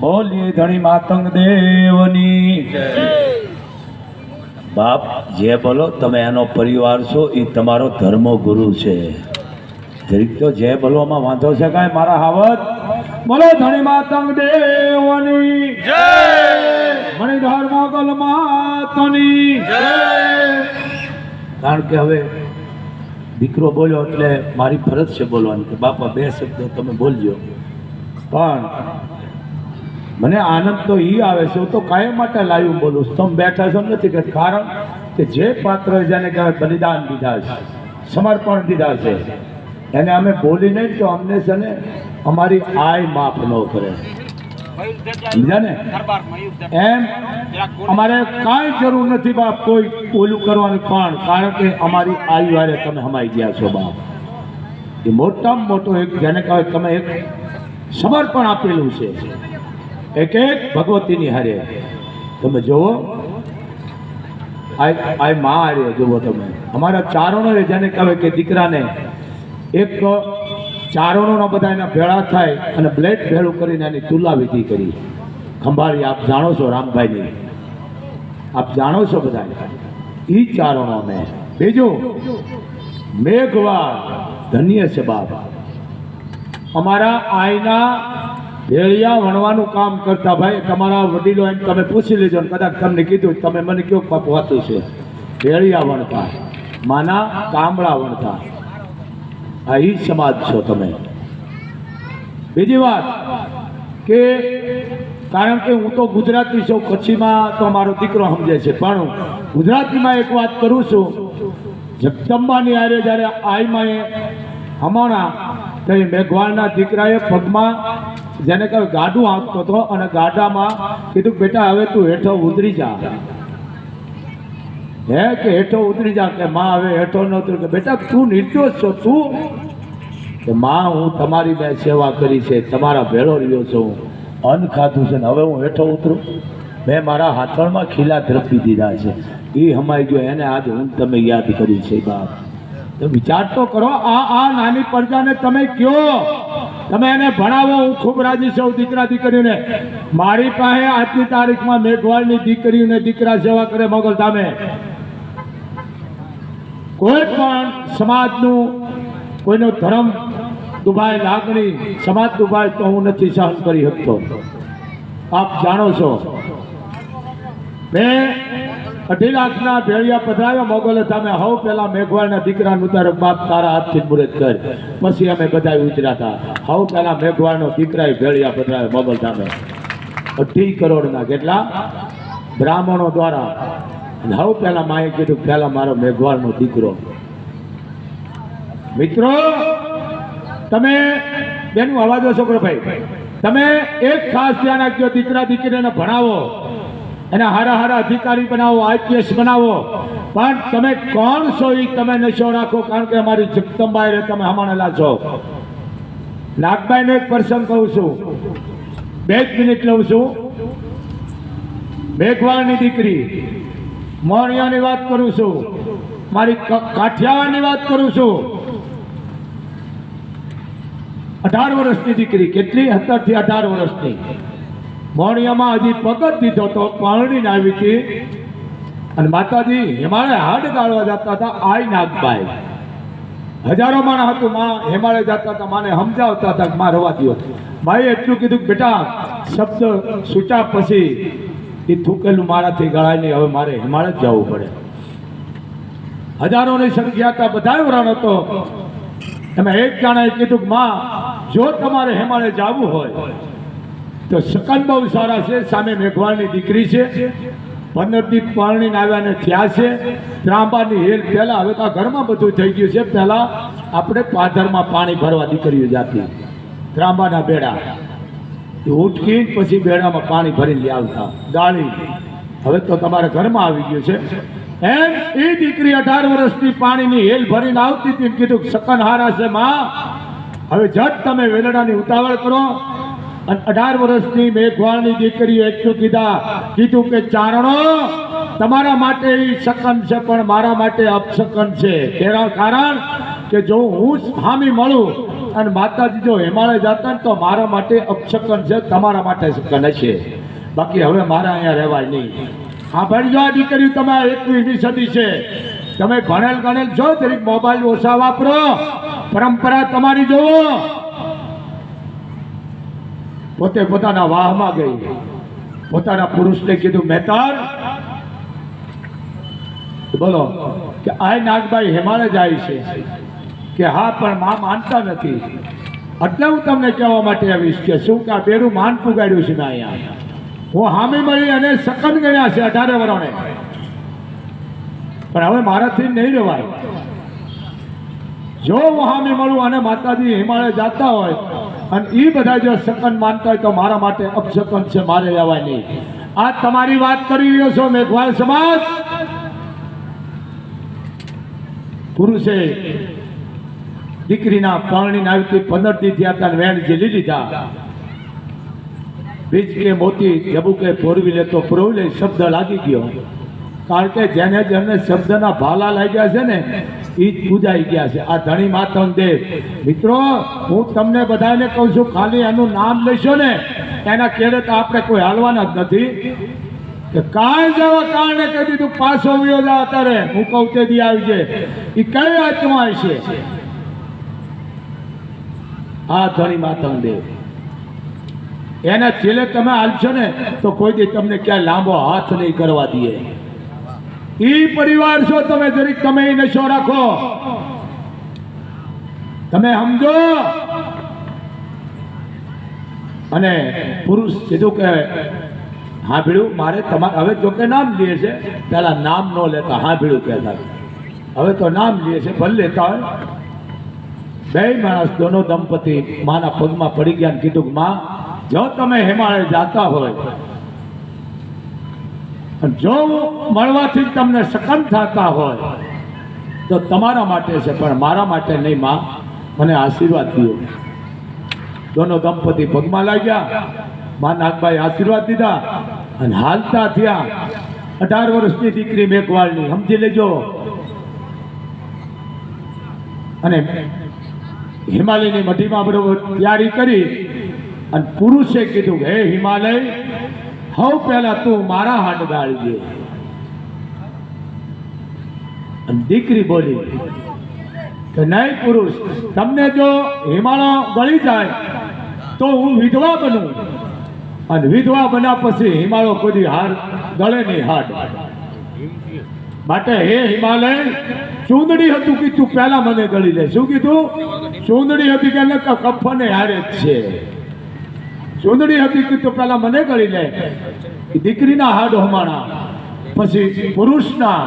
બોલીએ ધણી માતંગ દેવની. બાપ જે બોલો તમે એનો પરિવાર છો એ તમારો ધર્મ ગુરુ છે. જરીક તો જે બોલવામાં વાંધો છે કાંઈ? મારા હાવત? બોલો ધણી માતંગ દેવની. જય. ધર્મ કલ માતની. કારણ કે હવે દીકરો બોલ્યો એટલે મારી ફરજ છે બોલવાની કે બાપા બે શબ્દો તમે બોલજો. પણ મને આનંદ તો એ આવે છે, હું તો કાયમ માટે લાઈવ બોલું છું. તમે બેઠા છો નથી કે કારણ કે જે પાત્ર જેને કહેવાય બલિદાન દીધા છે, સમર્પણ દીધા છે, એને અમે બોલી નહીં તો અમને છે ને અમારી આય માફ ન કરે. સમજ્યા એમ અમારે કાંઈ જરૂર નથી બાપ, કોઈ ઓલું કરવાનું પણ. કારણ કે અમારી આયુ વારે તમે હમાઈ ગયા છો બાપ. એ મોટામાં મોટો એક, જેને કહેવાય તમે એક સમર્પણ આપેલું છે. એક એક ભગવતીની હારે. તમે જુઓ આ મા હારે જુઓ તમે. અમારા ચારણો જેને કહેવાય કે દીકરાને એક ચારણોનો બધા એના ભેળા થાય અને બ્લેડ ભેળું કરીને એની તુલા વિધિ કરી. ખંભાળી, આપ જાણો છો રામભાઈની? આપ જાણો છો બધા એ ચારણો અમે બીજું, મેઘવાળ, ધન્ય છે બાપ. અમારા આઈના ભેળિયા વણવાનું કામ કરતા ભાઈ, તમારા વડીલો એમ તમે પૂછી લેજો ને કદાચ તમને કીધું તમે મને કયો પાક વાતું છે. ભેળિયા વણતા, માના કામળા વણતા. આ ઈ સમાજ છો તમે. બીજી વાત કે, કારણ કે હું તો ગુજરાતી છું, કચ્છીમાં તો મારો દીકરો સમજે છે. પણ ગુજરાતીમાં એક વાત કરું છું. જગદંબાની આરે જ્યારે આઈમાં હમણાં તો મેઘવાળના દીકરાએ પગમાં જેને કહે ગાડું આંકતો હતો અને ગાડામાં કીધું, બેટા, હવે તું હેઠો ઉતરી જા. હે કે હેઠો ઉતરી જા? કે માં હવે હેઠો ન ઉતરી. કે બેટા, તું નિર્દોષ છો, તું. કે માં, હું તમારી મેં સેવા કરી છે, તમારા ભેળો રહ્યો છું. અન્ન ખાધું છે ને હવે હું હેઠો ઉતરું. મેં મારા હાથણમાં ખીલા ધરપી દીધા છે. એ હમાઈ ગયો, એને આજ હું તમે યાદ કરી છે, બાપ. તો વિચાર તો કરો, આ આ નાની પ્રજાને તમે કયો? તમે એને ભણાવો, હું ખૂબ રાજી છું દીકરા દીકરીઓને. મારી પાસે આજની તારીખમાં મેઘવાળની દીકરીઓને દીકરા સેવા કરે મોગલ ધામે. કોઈ પણ સમાજનું, કોઈનો ધર્મ, દુભાઈ લાગણી, સમાજ દુભાઈ તો હું નથી સહન કરી શકતો. આપ જાણો છો. મેં અઢી લાખના ભેળિયા પધરાવ્યા મોગલે તમે હવ પેલા મેઘવાળના દીકરાનું તારો બાપ તારા હાથથી મુરત કર. પછી અમે બધા ઉતર્યા હતા હવ પેલા મેઘવાળનો દીકરાએ ભેળિયા પધરાવ્યા મોગલ સામે અઢી કરોડના કેટલા બ્રાહ્મણો દ્વારા હવ પેલા માએ કીધું પેલા મારો મેઘવાળનો દીકરો. મિત્રો, તમે બેનું અવાજો છોકરો ભાઈ. તમે એક ખાસ ધ્યાન રાખજો, દીકરા દીકરીને ભણાવો. એને હારા હારા અધિકારી બનાવો, આઈપીએસ બનાવો. પણ તમે કોણ છો એ તમે નશો રાખો, કારણ કે અમારી જગદંબાઈ તમે હમાણેલા છો. નાગભાઈને એક પ્રસંગ કહું છું. બે જ મિનિટ લઉં છું. મેઘવાળની દીકરી મોણિયાની વાત કરું છું. મારી કાઠિયાવાડની વાત કરું છું. અઢાર વર્ષની દીકરી, કેટલી? સત્તર અઢાર વર્ષની. મોણિયામાં હજી પગત દીધો તો પરણીને આવી હતી. અને માતાજી, હિમાલય હાડ ગાળવા જતા હતા આઈ નાગબાઈ. હજારો માણ હતું માં હિમાલય જતા હતા, માને સમજાવતા હતા માં રવા દો માએ એટલું કીધું કે બેટા, શબ્દ છૂટા પછી એ થૂકેલું મારાથી ગળાય હવે મારે હિમાલય જ જવું પડે. હજારોની સંખ્યા હતા બધા વરણ હતો. એમાં એક જણાએ કીધું માં, જો તમારે હિમાલય જવું હોય તો શકન બહુ સારા છે, સામે મેઘવાળની દીકરી છે, પંદરથી દી આવ્યાને થયા છે, ત્રાંબાની હેલ પહેલાં હવે તો ઘરમાં બધું થઈ ગયું છે, પહેલાં આપણે પાથરમાં પાણી ભરવા દીકરીઓ જાતી. ત્રાંબાના બેડા. એ ઉઠકી પછી બેડામાં પાણી ભરીને લઈ આવતા. ગાળી હવે તો તમારા ઘરમાં આવી ગયું છે. એમ એ દીકરી અઢાર વર્ષની પાણીની હેલ ભરીને આવતી હતી કીધું, શકન હારા છે, માં. હવે જટ તમે વેલડાની ઉતાવળ કરો. અને અઢાર વર્ષની મેઘવાળની દીકરીઓ એટલું કીધા, કીધું કે, ચારણો, તમારા માટે સકન છે, પણ મારા માટે અપશકન છે. તેના કારણ કે જો હું હામી મળું અને માતાજી જો હિમાલય જતા ને તો મારા માટે અપશકન છે, તમારા માટે શકન છે બાકી હવે મારા અહીંયા રહેવાય નહીં. હા ભાઈ, જો આ દીકરી તમે એકવીસમી સદી છે, તમે ભણેલ ગણેલ છો તરીકે મોબાઈલ ઓછા વાપરો. પરંપરા તમારી જોવો. પોતે પોતાના વાહમાં ગઈ. પોતાના પુરુષને કીધું, મહેતાર, બોલો, કે આ નાગભાઈ હેમાળે જાય છે, કે હા, પણ માં માનતા નથી. એટલે હું તમને કહેવા માટે આવીશ કે શું કે આ બેરું માન પુગાડ્યું છે મેં અહીંયા? હું હામી મળી અને સકન ગણ્યા છે અઢારે વરણે. પણ હવે મારાથી નહીં રહેવાય જો હું હામી મળું અને માતાજી હિમાલય જાતા હોય, અને એ બધા જો શકન માનતા હોય તો મારા માટે અપશકન છે, મારે રહેવાય નહીં. આ તમારી વાત કરી રહ્યો છો મેઘવાલ સમાજ? પુરુષે દીકરીના પાણીના આવી પંદર દી થયા હતા વેણ ઝીલી લીધા બીજ કે મોતી જબુ કે પોરવી લે તો પ્રોવી લે શબ્દ લાગી ગયો. કારણ કે જેને જેને શબ્દના ભાલા લાગ્યા છે ને એ જ પૂજાઈ ગયા છે. આ ધણી માતમ દેવ. મિત્રો, હું તમને બધાને કહું છું, ખાલી એનું નામ લેશો ને, એના કેડે તો આપણે કોઈ હાલવાના જ નથી. કે કાંઈ જવા કારણે કહી દીધું, પાછો વ્યો જા અત્યારે. હું કહું તે દી આવી છે એ કઈ આત્મા છે? આ ધણી માતમ દેવ. એના છેલ્લે તમે હાલશો ને, તો કોઈ દી તમને ક્યાંય લાંબો હાથ નહીં કરવા દે ઈ પરિવાર છો તમે, જરીક તમે નશો રાખો. તમે સમજો? અને પુરુષ કીધું કે હા ભીડું, મારે તમારે હવે જો કે નામ લે છે, પેલા નામ ન લેતા, હા ભીડું કહેતા હવે તો નામ લે છે, ભલે લેતા હોય. બે માણસ દોનો દંપતી માના પગમાં પડી ગયા કીધું કે, માં, જો તમે હિમાલય જાતા હોય જો મળવાથી તમને સકમ થતા હોય, તો તમારા માટે છે, પણ મારા માટે નહીં માં. મને આશીર્વાદ દીધો દોનો દંપતી પગમાં લાગ્યા. મા નાગભાઈ આશીર્વાદ દીધા અને હાલતા થયા. અઢાર વર્ષની દીકરી મેઘવાળની, સમજી લેજો. અને હિમાલયની મઢીમાં બરોબર તૈયારી કરી અને પુરુષે કીધું હે હિમાલય હવ પહેલા તું મારા હાથ ગાળજે. દીકરી બોલી કે નહીં પુરુષ, તમને જો હિમાલય ગળી જાય, તો હું વિધવા બનું. અને વિધવા બન્યા પછી હિમાલય કોઈ હાર ગળે નહીં હાડ. માટે હે હિમાલય, ચૂંદડી હતું કીધું પહેલા મને ગળી લે. શું કીધું? ચૂંદડી હતી કે કફને હારે જ છે. ચૂંદડી હતી તું પહેલા મને કરી લે. દીકરીના હાડ હોમાણા, પછી પુરુષના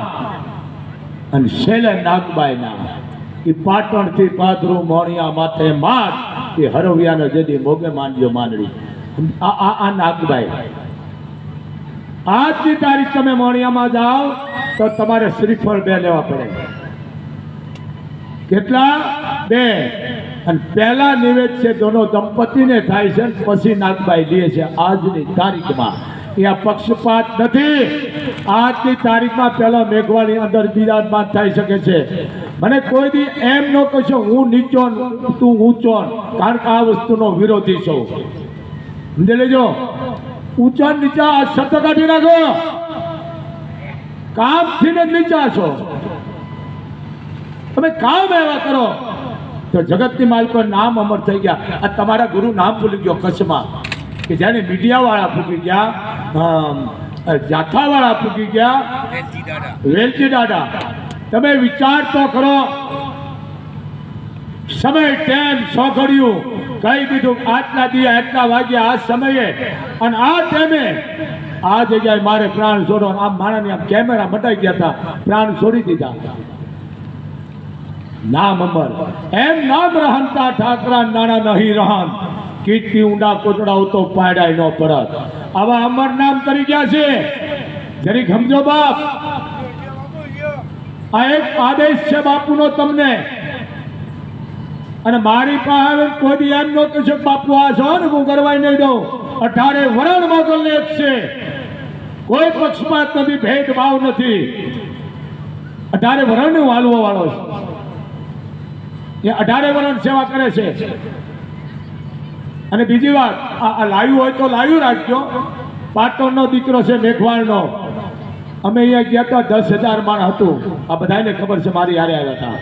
અને શૈલે નાગબાઈના. એ પાટણથી પાદરું મોણિયા માથે માર એ હરવિયાનો જેદી મોગે માંડ્યો માંડડી આ આ નાગબાઈ. આજની તારીખ તમે મોણિયામાં જાઓ, તો તમારે શ્રીફળ બે લેવા પડે. કેટલા? બે. અને પહેલા નિવેદ છે, દોનો દંપતીને થાય છે પછી નાગબાઈ લે છે આજની તારીખમાં. અહીંયા પક્ષપાત નથી. આજની તારીખમાં પહેલા મેઘવાળી અંદર બિરાજમાન થઈ શકે છે. મને કોઈ દી એમ ન કહેશો, હું નીચો તું ઊંચો કારણ કે આ વસ્તુનો વિરોધી છું. સમજી લેજો. ઊંચા નીચા આ શબ્દ કાઢી નાખો. કામથી ને નીચા છો. તમે કામ એવા કરો. તો જગતની માલિકો નામ અમર થઈ ગયા. આ તમારા ગુરુ નામ ભૂલી ગયો કચ્છમાં. કે જેને મીડિયાવાળા ભૂલી ગયા જાથાવાળા ભૂલી ગયા. વેલજી દાદા. તમે વિચાર તો કરો. સમય ટેમ સોગડ્યું. કહી દીધું આટલા દિયા આટલા વાગ્યા આ સમયે. અને આ ટાઈમે આ જગ્યાએ મારે પ્રાણ છોડો આમ માણાની આમ કેમેરા મટાઈ ગયા હતા. પ્રાણ છોડી દીધા. નામ અમર. એમ નામ રહનતા ઠાકરા નાણા નહીં રહન કીર્તિ ઊંડા કોટડાઓ તો પાડાય ન પડત આવા અમર નામ કરી ગયા છે. જરી સમજો બાપ. આ એક આદેશ છે બાપુનો તમને. અને મારી પાસે કોઈ એમ નો કહેશો બાપુ, આ છો ને, હું કરવાય નહીં દઉં. અઢારે વરણ મોગલ એક છે. કોઈ પક્ષમાં તમે ભેદભાવ નથી. અઢારે વરણ વાળવો વાળો છે. એ અઢારે વર્ષ સેવા કરે છે. અને બીજી વાત, આ લાવ્યું હોય તો લાવ્યું રાખજો. પાટણનો દીકરો છે મેઘવાળનો. અમે અહીંયા ગયા હતા, દસ હજાર માણ હતું. આ બધાને ખબર છે મારી હારે આવ્યા હતા.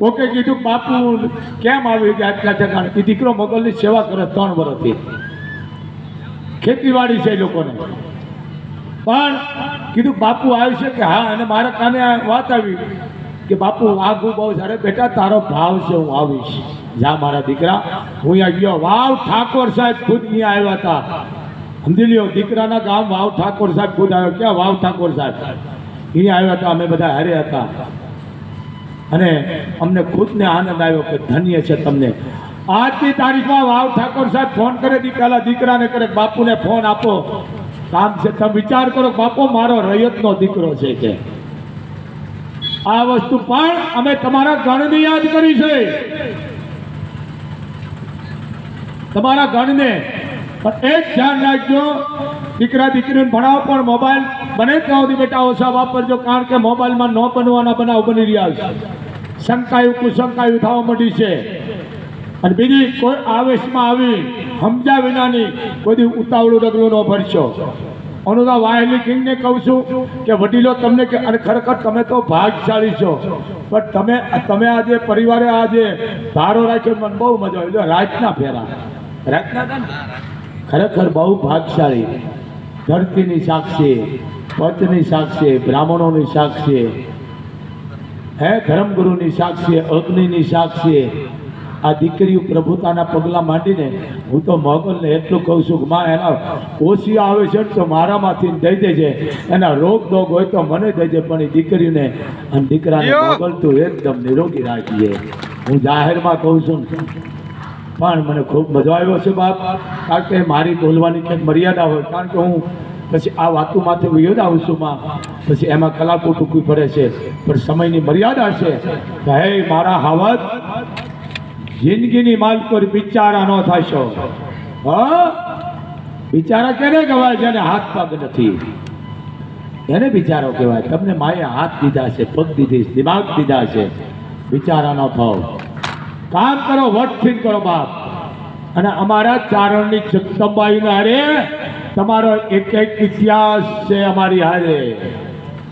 ઓકે, કીધું, બાપુ, કેમ આવી ગયા આટલા ઠેકાણે એ દીકરો મોગલની સેવા કરે ત્રણ વર્ષથી ખેતીવાડી છે એ લોકોને. પણ કીધું, બાપુ, આવ્યું છે કે હા? અને મારા કાને વાત આવી. કે બાપુ આગુ બહુ સારે બેટા, તારો ભાવ છે, હું આવીશ. જા, મારા દીકરા. હું અહીંયા ગયો. વાવ ઠાકોર સાહેબ ખુદ અહીંયા આવ્યા હતા. સમજી લ્યો, દીકરાના ગામ વાવ ઠાકોર સાહેબ ખુદ આવ્યો. ક્યાં વાવ ઠાકોર સાહેબ? અહીંયા આવ્યા હતા, અમે બધા હારે હતા. અને અમને ખુદને આનંદ આવ્યો કે ધન્ય છે તમને. આજની તારીખમાં વાવ ઠાકોર સાહેબ ફોન કરે, દી પહેલા દીકરાને કરે, બાપુને ફોન આપો. કામ છે, તમે વિચાર કરો, બાપો, મારો રૈયતનો દીકરો છે કે. આ વસ્તુ પણ અમે તમારા ગણને યાદ કરી છે. તમારા ગણને. પણ એક ધ્યાન રાખજો. દીકરા, દીકરીને ભણાવો પણ મોબાઈલ બને ત્યાં સુધી બેટા ઓછા વાપરજો, કારણ કે મોબાઈલમાં ન બનવાના બનાવ બની રહ્યા છે. શંકાયું, કુશંકાયું થવા માંડી છે. અને બીજી કોઈ આવેશમાં આવી સમજ્યા વિનાની કોઈ ઉતાવળું ડગલું ન ભરશો. અનુદા વાયલી કિંગને કહું છું કે વડીલો તમને કે અને ખરેખર તમે તો ભાગશાળી છો. પણ તમે તમે આજે પરિવારે આજે ધારો રાખ્યો મને બહુ મજા આવી. જો રાજના ફેરા. રાજના ખરેખર બહુ ભાગશાળી ધરતીની સાક્ષી પંચની સાક્ષી બ્રાહ્મણોની સાક્ષી હે ધર્મગુરુની સાક્ષી અગ્નિની સાક્ષી આ દીકરીઓ પ્રભુતાના પગલા માંડીને હું તો મોગલને એટલું કહું છું કે માં એના ઓછી આવે છે તો મારામાંથી દઈ દેજે. એના રોગ દોગ હોય તો મને દેજે. પણ એ દીકરીને અને દીકરાને મોગલ તું એકદમ નિરોગી રાખીએ. હું જાહેરમાં કહું છું પણ મને ખૂબ મજા આવ્યો છે બાપ. કારણ કે મારી બોલવાની કંઈક મર્યાદા હોય. કારણ કે હું પછી આ વાતોમાંથી વિયોદ આવું છું માં. પછી એમાં કલાકો ટૂંકી પડે છે. પણ સમયની મર્યાદા છે. હે મારા હાવત જિંદગીની માલકોર બિચારા ન થશો. હ? બિચારા કેને કહેવાય જેને હાથ પગ નથી? એને બિચારો કહેવાય. તમને માએ હાથ દીધા છે, પગ દીધી દિમાગ દીધા છે. બિચારા ન થાવ કામ કરો વટથી કરો બાપ. અને અમારા ચારણની જગદંબાઈના હારે તમારો એક એક ઇતિહાસ છે અમારી હારે.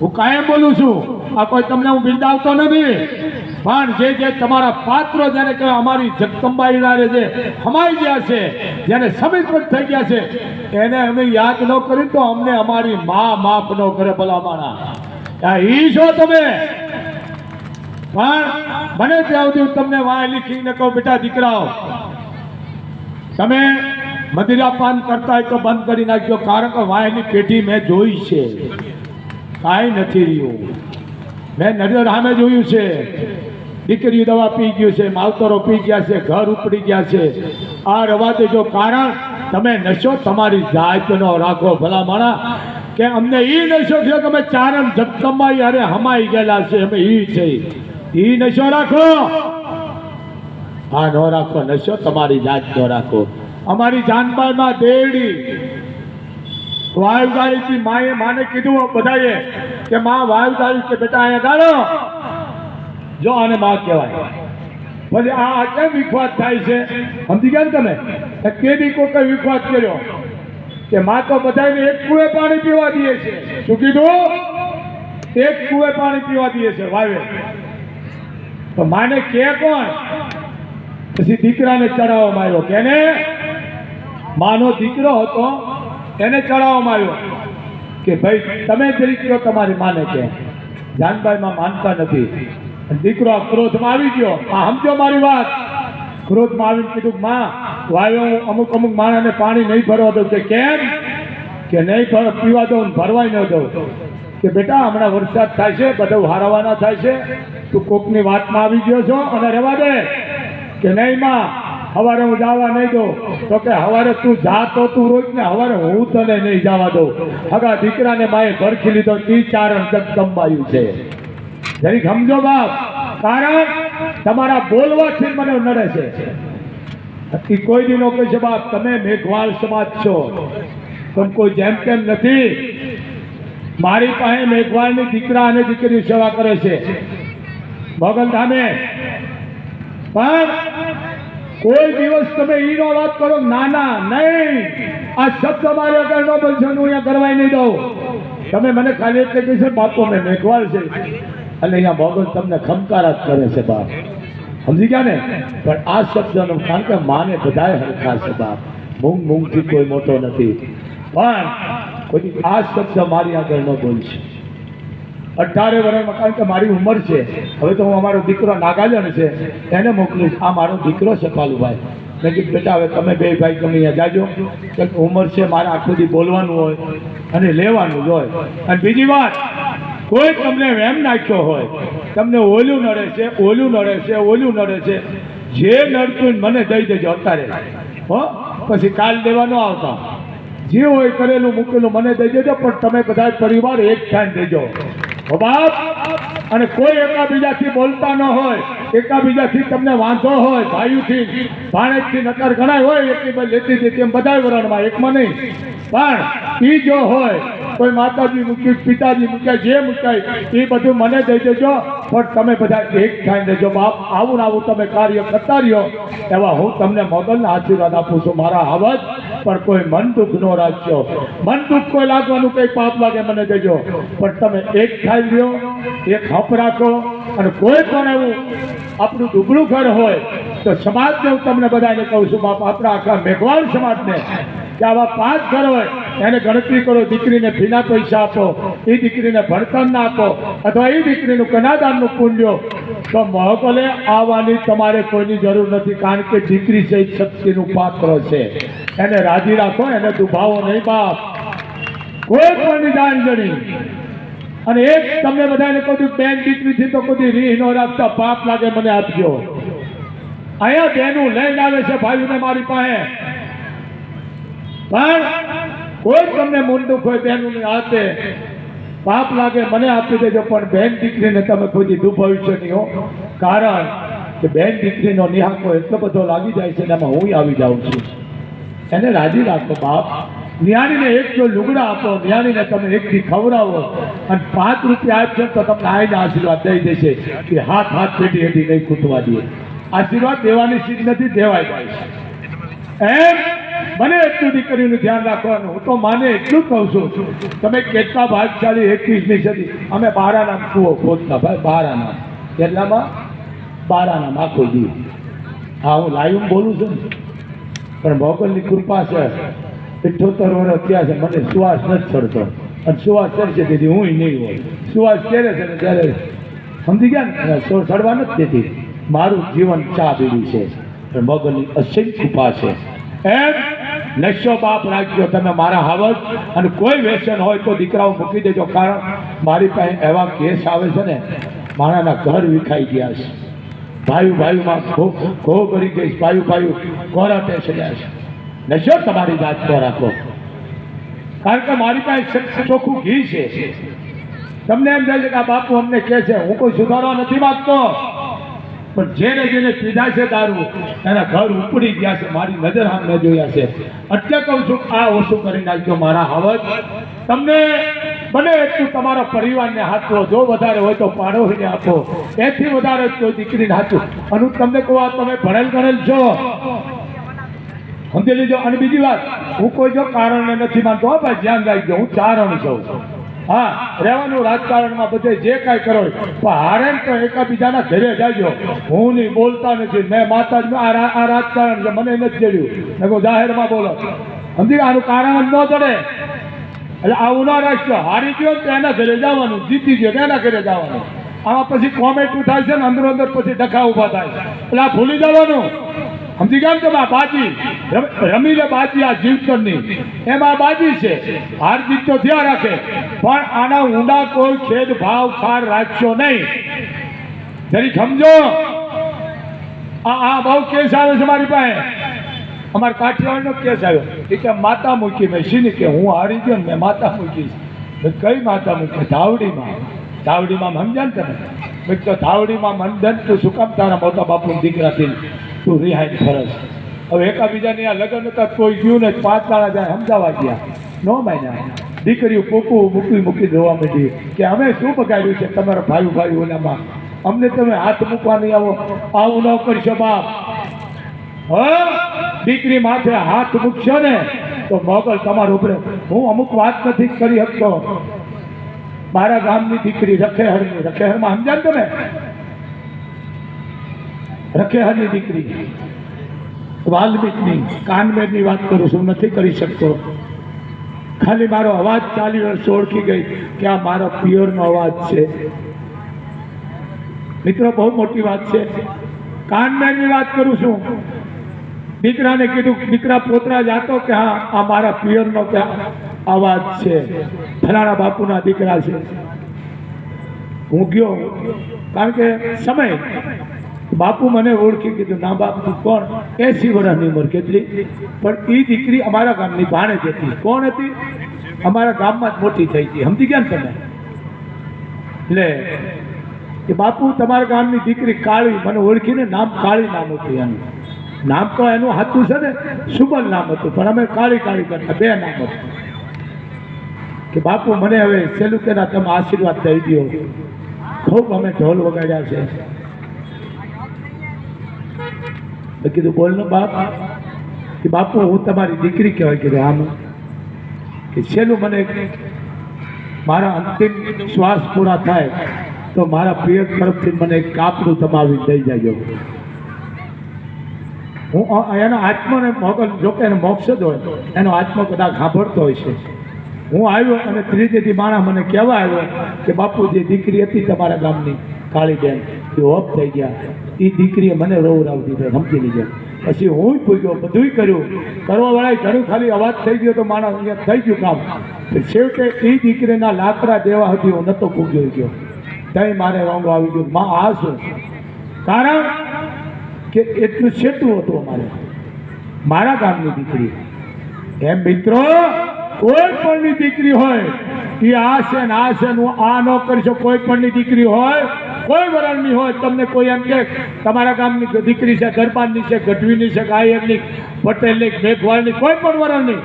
હું કાયમ બોલું છું, આ કોઈ તમને હું બિરદાવતો નથી. પણ જે જે તમારા પાત્રો જેને કહેવાય, અમારી જગદંબાઈના જે હમાઈ ગયા છે, જેને સમીપત થઈ ગયા છે, એને અમે યાદ ન કરી તો અમને અમારી મા માફ ન કરે ભલામાણા. ઈ છો તમે. પણ બને ત્યાં સુધી હું તમને વાય લીખીને કહું, બેટા દીકરાઓ, તમે મદિરાપાન કરતા હોય તો બંધ કરી નાખજો, કારણ કે વાયની પેઢી મેં જોઈ છે. કાંઈ નથી રહ્યું. મેં નજર સામે જોયું છે. દીકરીઓ દવા પી ગયું છે, માવતરો પી ગયા છે, ઘર ઉપડી ગયા છે. આ રવાતે જો કારણ તમે નશો તમારી જાતનો રાખો ભલા માણા કે અમને એ નશો છે અમે ચારણ જગદંબાઈ અરે હમાઈ ગયેલા છે, અમે એ છે. એ નશો રાખો. હા ન રાખો, નશો તમારી જાત ન રાખો. અમારી જાનબાઈમાં દેડી. વાયુગાડીથી માએ માને કીધું બધાએ કે માં વાયુદારી કે બેટા અહીંયા ગાળો. જો આને માં કહેવાય. પછી આ કેમ વિખવાદ થાય છે. સમજી ગયા તમે? કે કેદી કોઈ વિખવાદ કર્યો? કે માં તો બધાને એક કુએ પાણી પીવા દે છે. શું કીધું? એક કુએ પાણી પીવા દે છે. વાવે. તો માને કે કોણ? પછી દીકરાને ચડાવવામાં આવ્યો. કેને? માનો દીકરો હતો એને ચડાવવામાં આવ્યો કે ભાઈ, તમે જરી કયો તમારી માને કે જાનભાઈમાં માનતા નથી. દીકરો ક્રોધમાં આવી ગયો. આ સમજો મારી વાત. ક્રોધમાં આવીને કીધું, માં વાયો અમુક અમુક માણસને પાણી નહીં ભરવા દઉં. કે કેમ? કે નહીં ભર- પીવા દઉં ભરવાય ન દઉં. કે બેટા, હમણાં વરસાદ થાય છે, બધું હારાવાના થાય છે. તું કોકની વાતમાં આવી ગયો છો અને રહેવા દે. કે નહીં, માં? હવારે હું જવા નહીં દઉં. તો કે હવારે તું જા તો તું રોજ ને હવારે હું તને નહીં જવા દઉં. હગા દીકરાને માએ ભરખી લીધો તી ચારણ જગદંબાયું છે. જરીક સમજો બાપ. કારણ તમારા બોલવાથી મને નડે છે. નક્કી કોઈ દી કહે છે, બાપ, તમે મેઘવાળ સમાજ છો. તમે કોઈ જેમ તેમ નથી. મારી પાસે મેઘવાળની દીકરા અને દીકરી સેવા કરે છે. મોગલ ધામે. પણ કોઈ દિવસ તમે ઈનો વાત કરો નાના નહીં. આ શબ્દ મારે આગળ ન બોલશો, હું અહીંયા કરવાય નહીં દઉં. તમે મને ખાલી એટલે કહે છે, બાપો મેં મેઘવાળ છે. અને અહીંયા ભગવાન તમને ખમકારા કરે છે, બાપ. સમજી ગયા ને? પણ આ શબ્દનો કારણ કે માને બધાય હરખા છે, બાપ. મૂંગ, મૂંગથી કોઈ મોટો નથી. પણ કોઈ આ શબ્દ મારી આગળ ન બોલશે. અઢારે વર્ષમાં કારણ કે મારી ઉંમર છે. હવે તો હું અમારો દીકરો નાગાજન છે. એને મોકલીશ. આ મારો દીકરો છે પાલુભાઈ. મેં કીધું, બેટા, હવે તમે બે ભાઈ તમે અહીંયા જાજો. કે ઉંમર છે, મારે આખું બોલવાનું હોય અને લેવાનું જ હોય. અને બીજી વાત, કોઈ તમને વેમ નાખ્યો હોય, તમને ઓલું નડે છે, ઓલું નડે છે, ઓલું નડે છે, જે નડતું મને દઈ દેજો અત્યારે. હો? પછી કાલ દેવા ન આવતા. જે હોય કરેલું, મૂકેલું મને દઈ દેજો, પણ તમે બધા પરિવાર એક થાય દેજો. બાપ. અને કોઈ એકાબીજાથી બોલતા ન હોય, એકાબીજાથી તમને વાંધો હોય, ભાઈઓથી, ભાણેજથી નકર ગણાય હોય, એટલી લેતી હતી તેમ બધા વરણમાં, એકમાં નહીં. પણ ઈ જો હોય કોઈ માતાજી મૂકી પિતાજી મૂક્યા, જે મૂકાય એ બધું મને દઈ દેજો. પણ તમે બધા એક થાય દેજો બાપ, આવું આવું તમે કાર્ય કરતા રહ્યો. એવા હું તમને મોગલના આશીર્વાદ આપું છું. મારા આવજ પણ કોઈ મન દુઃખ ન રાખજો. મન દુઃખ કોઈ લાગવાનું કઈ પાપ લાગે, મને દેજો. પણ તમે એક થાય રહ્યો એક હપ રાખો અને કોઈ પણ એવું આપણું ડુબળું ઘર હોય, તો સમાજને હું તમને બધાને કહું છું, બાપ, આપણા આખા મેઘવાળ સમાજને, કે આવા પાંચ ઘર હોય એને ગણતરી કરો, દીકરીને ભીના પૈસા આપો, એ દીકરીને ભણતર ના આપો, અથવા એ દીકરીનું કનાદાનનું પુણ્યો. તો મહોકલે આવવાની તમારે કોઈની જરૂર નથી, કારણ કે દીકરી છે શક્તિનું પાત્ર છે. એને રાજી રાખો, એને દુભાવો નહીં, બાપ. કોઈ પણ જાણ જણી. અને એક તમને બધાને કહું બેન દીકરીથી તો કોઈ રીહ ન રાખતા, પાપ લાગે મને આપજો. અહીંયા બેનું લઈને આવે છે ભાઈઓને મારી પાસે. પણ કોઈ તમને દુઃખ હોય બેનું હાથે પાપ લાગે, મને આપી દેજો, પણ બેન દીકરીને તમે કોઈ દુભાવી છે નહીં હો. કારણ કે બેન દીકરીનો નિહાકો એટલો બધો લાગી જાય છે ને એમાં હું આવી જાઉં છું. એને રાજી રાખો બાપ. નિયાણીને એક જો લુગડા આપો, નિયાણીને તમે એકથી ખવડાવો અને પાંચ રૂપિયા આપશો તો તમને આઈને આશીર્વાદ દઈ દેશે કે હાથ હાથ પેટી હેઠી નહીં ખૂટવા દે. આશીર્વાદ દેવાની સીટ નથી, દેવાય. એમ મને એટલું દીકરીનું ધ્યાન રાખવાનું. હું તો માને એટલું જ કહું છું. તમે કેટલા ભાગશાળી એકવીસમી સદી અમે બારાનામ કુવો ખોદતા. ભાઈ બારાનામ કેટલામાં? બારાનામ આખો દી હા, હું લાઈવ બોલું છું ને. પણ ભગવાનની કૃપા છે. ઇઠ્ઠોતેર વર્ષ થયા છે. મને સુવાસ નથી ચડતો. અને સુવાસ ચડશે તેથી હું નહીં હોય. સુવાસ ક્યારે છે ને ત્યારે સમજી ગયા ને? સો ચડવા નથી દેતી. મારું જીવન ચા પીડી છે. પણ ભગવાનની અસંખ્ય કૃપા છે. એમ? નશો બાપ રાખજો તમે મારા હાવજ. અને કોઈ વ્યસન હોય તો દીકરાઓ મૂકી દેજો, કારણ મારી પાસે એવા કેસ આવે છે ને, માણાના ઘર વિખાઈ ગયા છે. ભાઈ ભાઈમાં ખો ખો કરી ગઈ ભાઈ ભાઈ કોરાટે ચડ્યા છે. નશો તમારી જાત પર રાખો. કારણ કે મારી પાસે ચોખ્ખું ઘી છે. તમને એમ થાય છે કે આ બાપુ અમને કહે છે, હું કોઈ સુધારવા નથી માંગતો. પણ જેને જેને પીધા છે દારૂ, એના ઘર ઉપડી ગયા છે. મારી નજર સામે જોયા છે. એટલે કહું છું, આ ઓછું કરી નાખજો મારા હવજ તમને બને એટલું તમારા પરિવારને હાથો જો વધારે હોય તો પાડોશીને આપો. એથી વધારે કોઈ દીકરીને હાથું. અને તમને કહું, આ તમે ભણેલ ગણેલ છો. સમજી લીધો? અને બીજી વાત, હું કોઈ જો કારણ નથી માનતો. ભાઈ, ધ્યાન રાખજો. હું ચારણ છું. હા, રહેવાનું રાજકારણમાં બધે જે કાંઈ કરો પણ હારે તો એકાબીજાના ઘરે જાજો. હું નહીં બોલતા નથી. મેં માતાજી આ રાજકારણ છે, મને નથી જડ્યું મેં જાહેરમાં બોલો. સમજી આનું કારણ ન ચડે. એટલે આવું ના રાખશો હારી ગયો તો એના ઘરે જવાનું, જીતી ગયો એના ઘરે જવાનું. આમાં પછી કોમેન્ટ થાય છે ને? અંદર અંદર પછી ડખા ઊભા થાય. એટલે આ ભૂલી જવાનું. સમજી ગયા ને તમે? બાજી. રમ- રમી બાજી આ જીવતરની. એમાં બાજી છે. હાર જીત તો ધ્યાન રાખે. પણ આના ઊંડા કોઈ ખેદ ભાવ ખાર રાખશો નહીં. જરી સમજો. આ આ બહુ કેસ આવે છે મારી પાસે. અમારા કાઠિયાવાડનો કેસ આવ્યો. એ કે માતા મૂકી મેં. શીની કે હું હારી ગયો ને મેં માતા મૂકી. કઈ માતા મૂકી? ધાવડીમાં. ધાવડીમાં સમજ્યા ને તમે તો ધાવડીમાં મંદન તું શું કામ તારા મોટા બાપુ દીકરાથી તું રિહાઈ ફરસ હવે એકાબીજાની આ લગ્ન હતા કોઈ ગયું ને પાંચ તાળા જાય સમજાવા ગયા. નો માન્યા. દીકરીઓ પોકું મૂકી મૂકી જોવા માંડી કે અમે શું બગાડ્યું છે તમારા ભાઈ ભાઈ ઓલામાં અમને તમે હાથ મૂકવા નહીં આવો. આવું ન કરશો બાપ. હ? દીકરી માથે હાથ મૂકશો ને, તો મોગલ તમારું ઉપર. હું અમુક વાત નથી કરી શકતો. મારા ગામની દીકરી રખેહરની. રખેહરમાં સમજ્યા ને. તમે રખેહરની દીકરી. વાલ્મીકની કાનમેરની વાત કરું છું, નથી કરી શકતો. ખાલી મારો અવાજ ચાલી વર્ષ ઓળખી ગઈ કે આ મારો પિયરનો અવાજ છે. મિત્રો, બહુ મોટી વાત છે. કાનમેરની વાત કરું છું. દીકરાને કીધું, દીકરા પોતરા જાતો કે હા, આ મારા પિયરનો કે અવાજ છે. ફલાણા બાપુના દીકરા છે. હું ગયો, કારણ કે સમય બાપુ મને ઓળખી કીધું ના બાપ, તું કોણ? એસી વર્ષની ઉંમર કેટલી? પણ એ દીકરી અમારા ગામની ભાણે જ હતી. કોણ હતી? અમારા ગામમાં જ મોટી થઈ હતી. સમજી ગયા ને તમે? એટલે કે બાપુ, તમારા ગામની દીકરી કાળી, મને ઓળખીને નામ કાળી નામ હતું એનું. નામ તો એનું હાથું છે ને, સુબલ નામ હતું, પણ અમે કાળી કાળી કરતા, બે નામ હતું. કે બાપુ, મને હવે સેલુકેના તમે આશીર્વાદ થઈ ગયો ખૂબ અમે ઢોલ વગાડ્યા છે. મેં કીધું, બોલનો બાપ. કે બાપુ, હું તમારી દીકરી કહેવાય. કીધું, આમ. કે છેલ્લું મને મારા અંતિમ શ્વાસ પૂરા થાય, તો મારા પ્રિય તરફથી મને એક કાપડું તમાવી દઈ જાજો. હું એના આત્માને મોગલ જોકે એનો મોક્ષ જ હોય, એનો આત્મા કદાચ સાંભળતો હોય છે. હું આવ્યો અને ત્રીજેથી માણસ મને કહેવા આવ્યો કે બાપુ જે દીકરી હતી તમારા ગામની કાળીબેન એ ઓફ થઈ ગયા. એ દીકરીએ મને રોવરાવ દીધો સમજી લીધો. પછી હું પૂછ્યો બધું કર્યું. કરવાવાળાએ ઘણું ખાલી અવાજ થઈ ગયો તો માણસ અહીંયા થઈ ગયું કામ. છેવટે એ દીકરીના લાકડા દેવા હતી, હું ખૂબ પૂગ્યો ગયો. ત્યાં મારે વાંગો આવી ગયો. માં, આ શું? કારણ કે એટલું છેટું હતું અમારે. મારા ગામની દીકરી. એમ મિત્રો, કોઈ પણની દીકરી હોય એ આ છે ને આ છે હું આ ન કરશો કોઈ પણની દીકરી હોય કોઈ વરણની હોય. તમને કોઈ એમ કે તમારા ગામની દીકરી છે ગરબાની છે, ગઢવીની છે ગાયરની પટેલની, મેઘવાળની, કોઈ પણ વરણની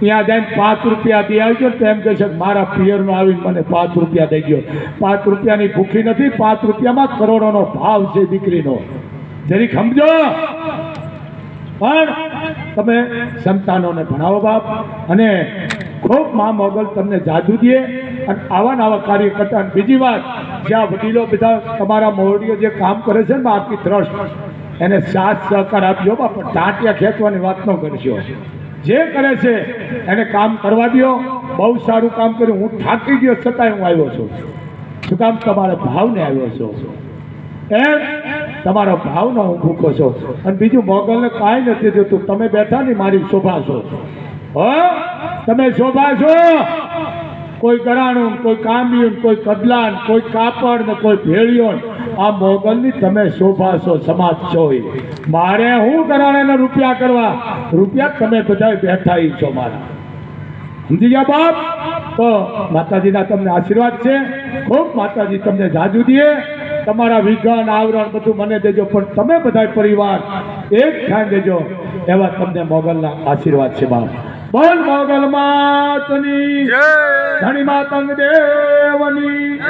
ત્યાં જઈને પાંચ રૂપિયા દઈ આવજો તો એમ કહે છે મારા પિયરનો આવીને મને પાંચ રૂપિયા દઈ ગયો પાંચ રૂપિયાની ભૂખી નથી, પાંચ રૂપિયામાં કરોડોનો ભાવ છે દીકરીનો. જરીક સમજો પણ તમે સંતાનોને ભણાવો બાપ. અને ખૂબ મા મોગલ તમને જાદુ દે અને આવા નવા કાર્ય કરતા. અને બીજી વાત, જ્યાં વડીલો બધા તમારા મોરડીઓ જે કામ કરે છે ને આખી ટ્રસ્ટ એને સાથ સહકાર આપજો પણ ટાંટિયા ખેંચવાની વાત ન કરજો. જે કરે છે, એને કામ કરવા દો. બહુ સારું કામ કર્યું. હું થાકી ગયો છતાંય હું આવ્યો છું. શું કામ? તમારા ભાવને આવ્યો છો. એમ તમારો ભાવનો હું ભૂખો છો. અને બીજું મોગલને કાંઈ નથી જોતું તમે બેઠા ને મારી શોભા છો. હો? તમે શોભા છો? કોઈ ગરાણું, કોઈ કામ્યું, કોઈ કદલાન, કોઈ કાપડ ને કોઈ ભેળિયો આ મોગલની તમે શોભા છો, સમાજ છો મારે હું ગરાણાના રૂપિયા કરવા? રૂપિયા તમે બધા બેઠા છો મારા. સમજી ગયા બાપ? તો માતાજીના તમને આશીર્વાદ છે. ખૂબ માતાજી તમને જાજુ દે. તમારા વિઘન, આવરણ બધું મને દેજો, પણ તમે બધા પરિવાર એક થાય દેજો. એવા તમને મોગલના આશીર્વાદ છે બાપ. બોલ મોગલ માતની. ધણી માતંગ દેવની.